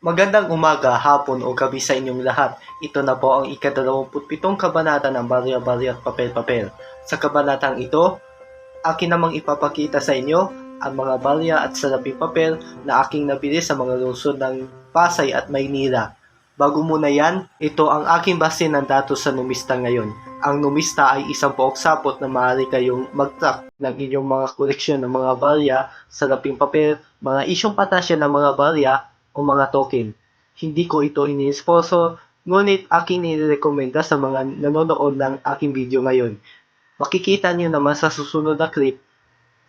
Magandang umaga, hapon o gabi sa inyong lahat. Ito na po ang ikadalawamputpitong kabanata ng Barya-Barya at Papel-Papel. Sa kabanatang ito, akin namang ipapakita sa inyo ang mga barya at salaping papel na aking nabili sa mga lungsod ng Pasay at Maynila. Bago muna yan, ito ang aking base ng datos sa numista ngayon. Ang numista ay isang pook sapot na maaari kayong mag-track ng inyong mga koleksyon ng mga barya, salaping papel, mga isyong patasya ng mga barya, o mga token. Hindi ko ito ini-sponsor, ngunit aking nirekomenda sa mga nanonood ng aking video ngayon. Makikita niyo naman sa susunod na clip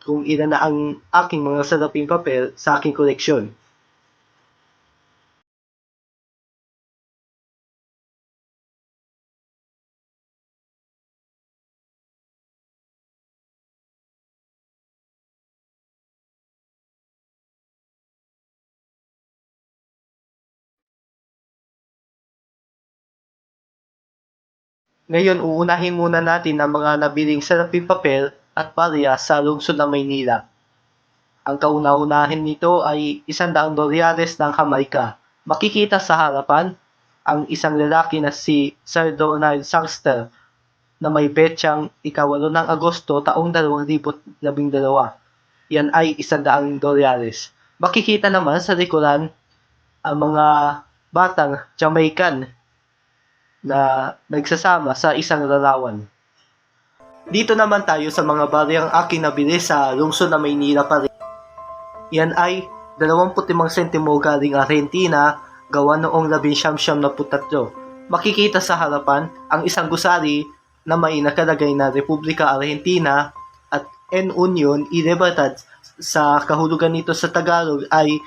kung ilan na ang aking mga salaping papel sa aking koleksyon. Ngayon, uunahin muna natin ang mga nabiling salaping papel at barya sa lungsod ng Maynila. Ang kauna-unahin nito ay isang daang dolyales ng Jamaica. Makikita sa harapan ang isang lalaki na si Sir Donald Sangster na may betsang ikawalo ng Agosto taong 2012. Yan ay isang daang dolyales. Makikita naman sa likuran ang mga batang Jamaican na nagsasama sa isang larawan. Dito naman tayo sa mga baryang aking nabili sa lungsod na Maynila pa rin. Yan ay 25 sentimo galing Argentina, gawa noong 1973. Makikita sa harapan ang isang gusali na may nakalagay na Republika Argentina at En Union y Libertad sa kahulugan nito sa Tagalog ay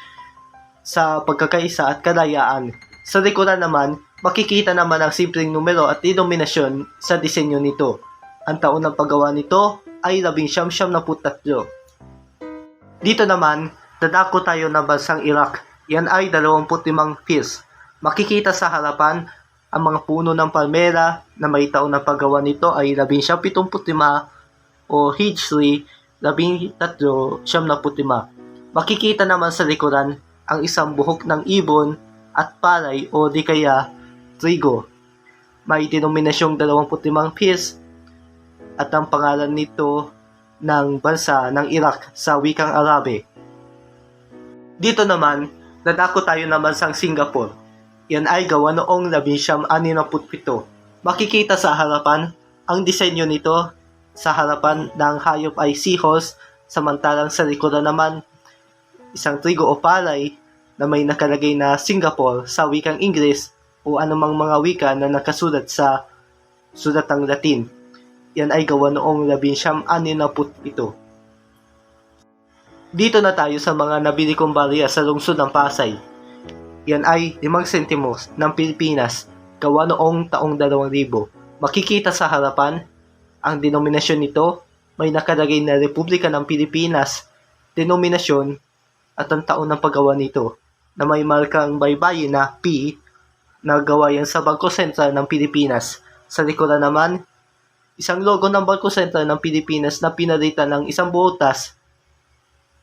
sa pagkakaisa at kalayaan. Sa likuran naman, makikita naman ang simpleng numero at denominasyon sa disenyo nito. Ang taon ng paggawa nito ay 1973. Dito naman, dadako tayo ng bansang Iraq. Yan ay 25 piece. Makikita sa harapan ang mga puno ng palmera na may taon ng paggawa nito ay 1975 o Hijri 1375. Makikita naman sa likuran ang isang buhok ng ibon at palay o di kaya trigo. May denominasyong 25 piece at ang pangalan nito ng bansa ng Iraq sa wikang Arabe. Dito naman, nadako tayo naman sa Singapore. Yan ay gawa noong 1967. Makikita sa harapan ang disenyo nito sa harapan ng hayop ay seahorse, samantalang sa likuran naman isang trigo o palay na may nakalagay na Singapore sa wikang Ingles o anumang mga wika na nakasulat sa sulatang Latin. Yan ay gawa noong 1967. Dito na tayo sa mga nabili kong barya sa lungsod ng Pasay. Yan ay 5 sentimos ng Pilipinas gawa noong taong 2000. Makikita sa harapan ang denominasyon nito may nakalagay na Republika ng Pilipinas, denominasyon at ang taon ng paggawa nito na may markang baybayin na P na gawa yan sa Bangko Sentral ng Pilipinas. Sa likuran naman, isang logo ng Bangko Sentral ng Pilipinas na pinalitan ng isang butas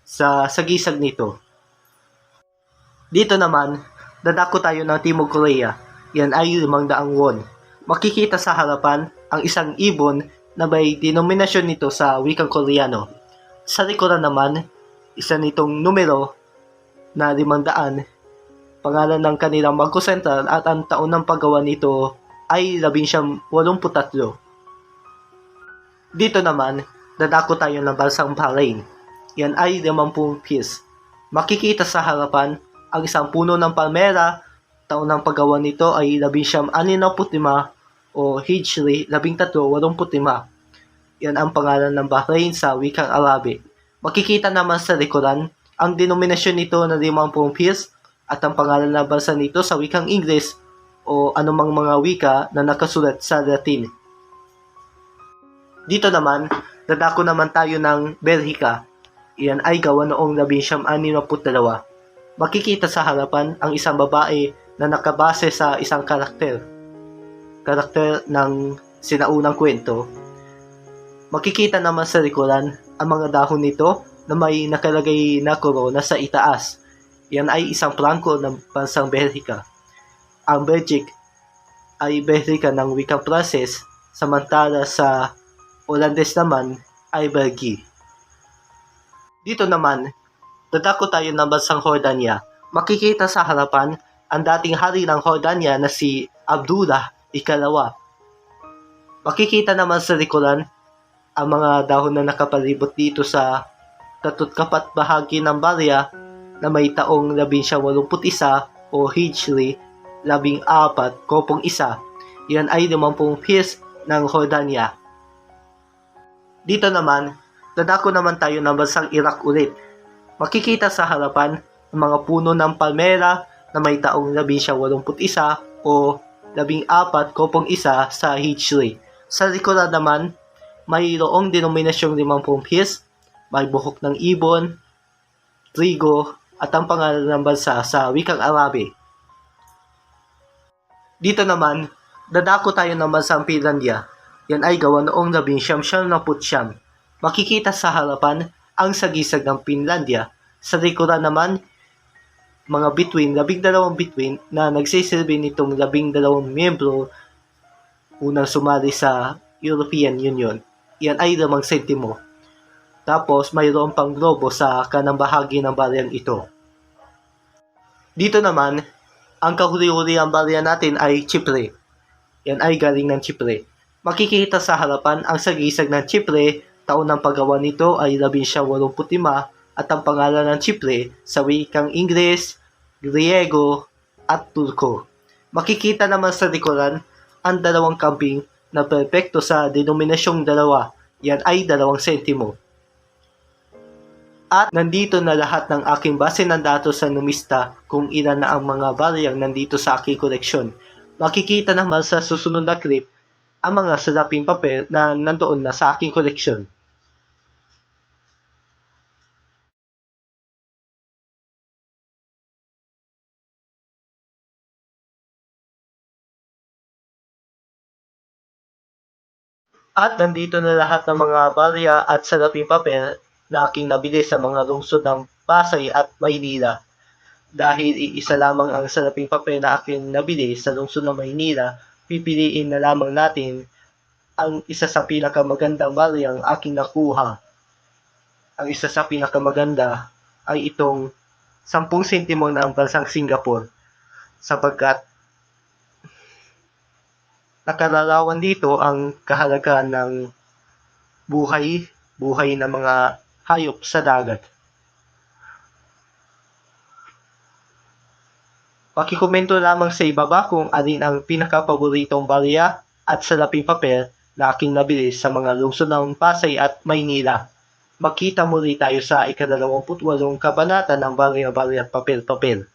sa sagisag nito. Dito naman, dadako tayo ng Timog Korea. Yan ay 500 won. Makikita sa harapan ang isang ibon na may denominasyon nito sa wikang Koreano. Sa likuran naman, isa nitong numero na 500 pangalan ng kanilang Bangko Sentral at ang taon ng paggawa nito ay 1983. Dito naman, dadako tayo ng bansang Bahrain. Yan ay 50 piece. Makikita sa harapan ang isang puno ng palmera, taon ng paggawa nito ay 1965 o Hijri 1385. Yan ang pangalan ng Bahrain sa wikang Arabic. Makikita naman sa likuran ang denominasyon nito na 50 piece at ang pangalan ng bansa nito sa wikang Ingles o anumang mga wika na nakasulat sa Latin. Dito naman, dadako naman tayo ng Belgica. Iyan ay gawa noong 1962. Makikita sa harapan ang isang babae na nakabase sa isang karakter. Karakter ng sinaunang kwento. Makikita naman sa likuran ang mga dahon nito na may nakalagay na corona sa itaas. Yan ay isang prangko ng bansang Belgica. Ang Belgic ay Belgica ng wikang Pranses, samantala sa Olandes naman ay Belgi. Dito naman, dadako tayo ng bansang Jordania. Makikita sa harapan ang dating hari ng Jordania na si Abdullah Ikalawa. Makikita naman sa likuran ang mga dahon na nakapalibot dito sa katutkapat bahagi ng barya na may taong 1981 o Hijri 14 kopong isa. Yan ay 50 piece ng Jordania. Dito naman, dadako naman tayo ng bansang Iraq ulit. Makikita sa harapan ang mga puno ng palmera na may taong 1981 o 14 kopong isa sa Hijri. Sa likuran naman, mayroong denominasyong 50 piece, may buhok ng ibon, trigo, at ang pangalan ng bansa sa wikang Arabi. Dito naman, dadako tayo ng bansang Finlandia. Yan ay gawa noong labing siyam siyam na putsyam. Makikita sa harapan ang sagisag ng Finlandia. Sa likuran naman, mga between, labing dalawang between na nagsisilbi nitong labing dalawang miyembro unang sumali sa European Union. Yan ay lamang sentimo. Tapos mayroon pang globo sa kanang bahagi ng baryang ito. Dito naman, ang kahuli-huli ang barya natin ay Chipre. Yan ay galing ng Chipre. Makikita sa harapan ang sagisag ng Chipre, taon ng paggawa nito ay 1985 at ang pangalan ng Chipre sa wikang Ingles, Griego at Turko. Makikita naman sa likuran ang dalawang kambing na perpekto sa denominasyong dalawa. Yan ay dalawang sentimo. At nandito na lahat ng aking base ng datos sa numista kung ilan na ang mga baryang nandito sa aking koleksyon. Makikita naman sa susunod na clip ang mga salaping papel na nandoon na sa aking koleksyon. At nandito na lahat ng mga barya at salaping papel na aking nabili sa mga lungsod ng Pasay at Maynila. Dahil iisa lamang ang salaping papel na aking nabili sa lungsod ng Maynila, pipiliin na lamang natin ang isa sa pinakamagandang baryang aking nakuha. Ang isa sa pinakamaganda ay itong 10 sentimo ng bansang Singapore sapagkat nakalarawan dito ang kahalagahan ng buhay, buhay ng mga hayop sa dagat. Pakikomento lamang sa ibaba kung alin ang pinakapaboritong barya at salaping papel na aking nabili sa mga lungsod ng Pasay at Maynila. Magkita muli tayo sa ikadalawamput walong kabanata ng Barya Barya at Papel Papel.